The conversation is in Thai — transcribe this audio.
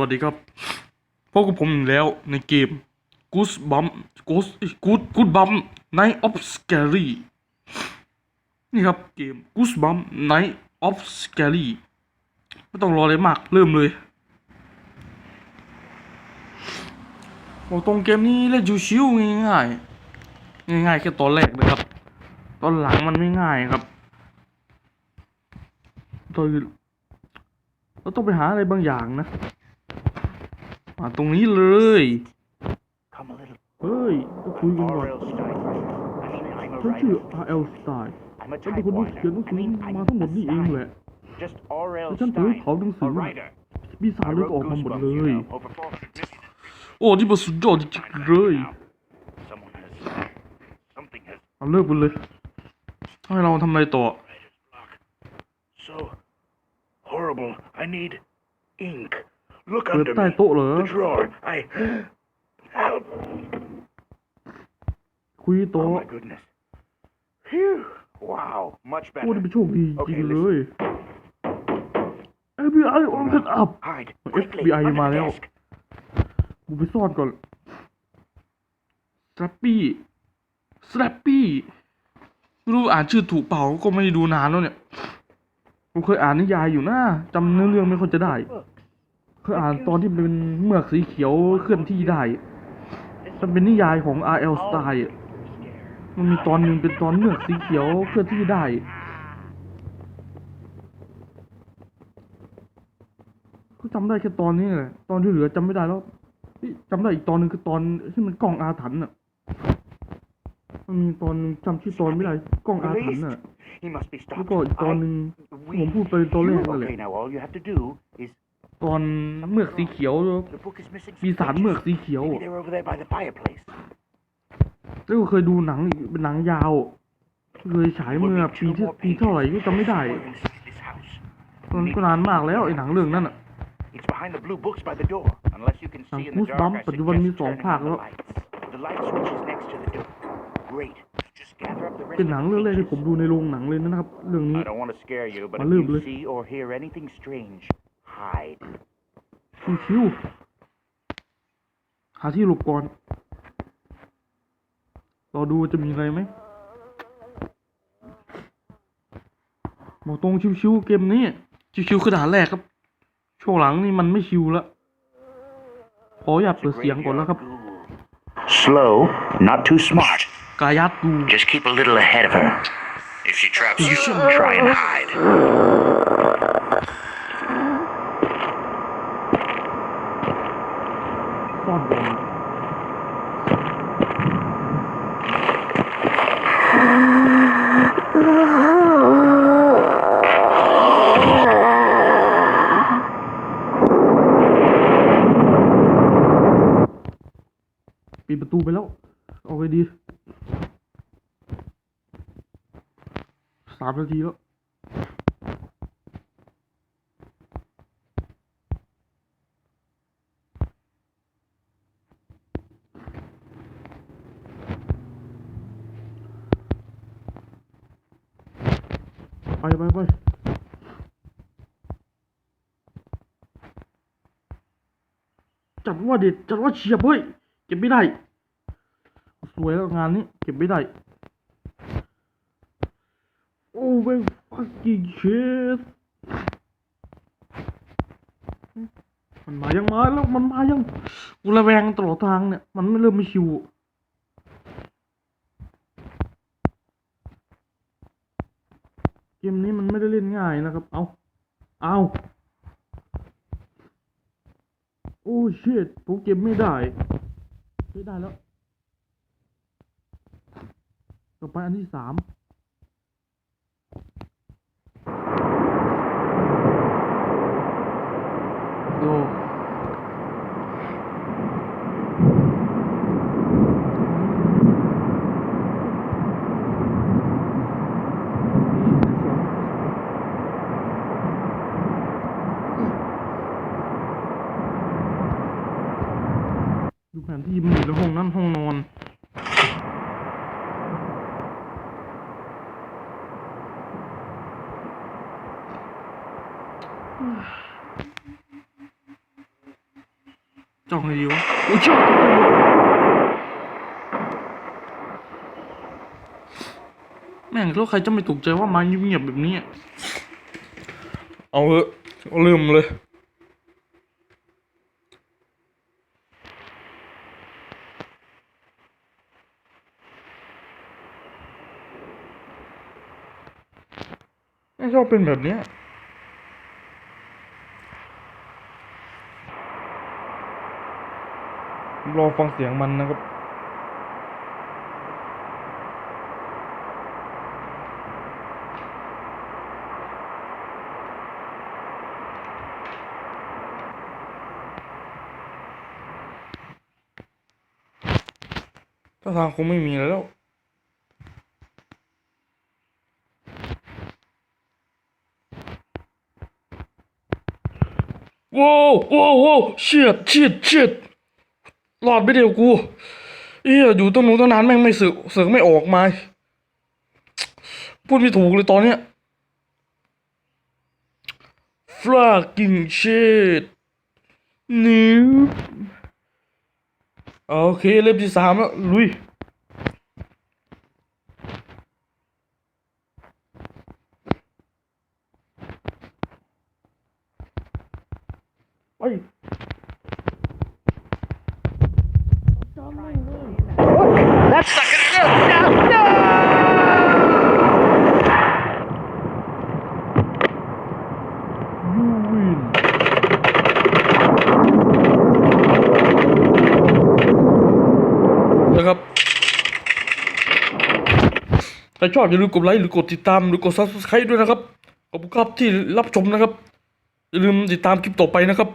วัสดีครับพบกับผมแล้วในเกม Goose Bump Goose Good Good Bump Night of Scary นี่ครับเกม Goose Bump Night of Scary ไม่ต้องรออะไรมากเริ่มเลยบอกตรงเกมนี้เล่นชิวๆง่ายๆง่ายๆแค่ตอนแรกนะครับ ตอนหลังมันไม่ง่ายครับตอนเราต้องไปหาอะไรบางอย่างนะ มาตรงนี้เลย Come a little. เฮ้ยก็คุยกันก่อน R.L. Stein. I mean, I'm a ฉันชื่อ writer. R.L. Style I'm a ฉันเป็นคนที่เขียนหนัง typewarner. I สือ mean, มา I'm ทั้งหมด a นี่เองแหละ style. Just R.L. ฉันถือ Stein. เผาหนังสื A อ writer. ปีศาจ I เลย wrote ก็ออกมาหมด Goosebumps, เล you ย know, over 450โอ้ที่มันสุดยอดจริงๆเลย Someone has... Something has... เอาเลิกไปเลยให้เราทำอะไรต่อ Writer's block. So horrible. I need ink. Look เปิด under ใต้ me. โต๊ะเหรอ The drawer. I... Help. คุยโต๊ะ Oh my goodness. Phew. Wow. Much โอ้ better. ที่เป็นโชคดีจริ Okay, งเล listen. ย FBI open up Hide. Well, Quickly. FBI Under มา the แล้ว desk. กูไปซ่อนก่อนสแลปปี้สแลปปี้ไม่รู้อ่านชื่อถูกเปล่าก็ไม่ได้ดูนานแล้วเนี่ยกูเคยอ่านนิยายอยู่นะจำเนื้อเรื่องไม่ค่อยจะได้ เคยอ่านตอนที่เป็นเมือกสีเขียวเคลื่อนที่ได้ มันเป็นนิยายของ R.L. Style อะมันมีตอนหนึ่งเป็นตอนเมือกสีเขียวเคลื่อนที่ได้ก็จำได้แค่ตอนนี้แหละตอนที่เหลือจำไม่ได้แล้วเฮ้ยจำได้อีกตอนหนึ่งคือตอนที่มันกล้องอาถรรพ์อะมันมีตอนหนึ่งจำชื่อตอนไม่ได้กล้องอาถรรพ์อะ He must be แล้ว stopped. ก็อีกตอนห I- นึ่ง we- ผมพูดไปตอนแรกนั่นแหละ Okay, now all you have to do is ตอนเมือกสีเขียว the book is missing. ปีศาจเมือกสีเขียว Maybe อะ they're over there by the fireplace. แล้วก็เคยดูหนังอีกเป็นหนังยาว เคยฉายเมื่อปีที่ปีเท่าไหร่ก็จำไม่ได้ We're inside this house. ตอนนนก็นานมากแล้วไอ้หนังเรื่องนั้นอะ It's behind the blue books by the door. Unless you can see in the Goosebumps dark, I ปัจจุบันมี suggest สอง turning ภาค on แล้ the ว lights. The light switch is next to the door. Great. Just gather up the rest เป็นหนัง of the เรื่องแรกที่ pages. ผมดูในโรงหนังเลยนะครับ เรื่องนี้ I don't want to scare you, but Mà if lườm you lên. see or hear anything strange, hide. ชิวๆหาที่หลบก่อนรอดูจะมีอะไรไหมบอกตรงชิวๆเกมนี้ ชิวๆคือด่านแรกครับ ช่วงหลังนี่มันไม่ชิวแล้วขออยากเปิดเสียงก่อนแล้วครับ Slow, not too smart. กายัดดู Just keep a little ahead of her. If she traps you, try and hide. ปิดประตูไปแล้ว เอาไงดีสามนาทีแล้วไปไปไปจัดว่าเด็ดจัดว่าเฉียบเฮ้ย เก็บไม่ได้ สวยแล้วงานนี้ เก็บไม่ได้ โอ้แม่ง fucking shit มันมายังมาแล้วมันมายังกูระแวงตลอดทางเนี่ย มันไม่เริ่มไม่ชิวเกมนี้มันไม่ได้เล่นง่ายนะครับ เอา เอาโอ้ชิตผมเก็บไม่ได้ ไม่ได้แล้ว ต่อไปอันที่สามโอ้นี่อันสองดูแผนที่มันอยู่ใน ห้องนั้นห้องนอนจ้องไงดีวะโอ้ยจ้าแม่งแล้วใครจะไม่ตกใจว่ามาเงียบๆแบบนี้ เอาเถอะลืมเลย ชอบเป็นแบบเนี้ยรอฟังเสียงมันนะครับถ้าทางคงไม่มีแล้ว ว้าวว้าวว้าวเชียดเชียดเชียดรอดไปเดียวกูเอี้ยอยู่ตรงนู้นตั้งนานแม่งไม่สึกเสือกไม่ออกมาพูดไม่ถูกเลยตอนเนี้ย fucking shit นิวโอเคเล่มที่สามแล้วลุย ไป That's not gonna no, no, no! ยูวิน นะครับถ้าชอบอย่าลืมกดไลค์หรือกดติดตามหรือกด subscribe ด้วยนะครับ ขอบคุณครับที่รับชมนะครับ อย่าลืมติดตามคลิปต่อไปนะครับ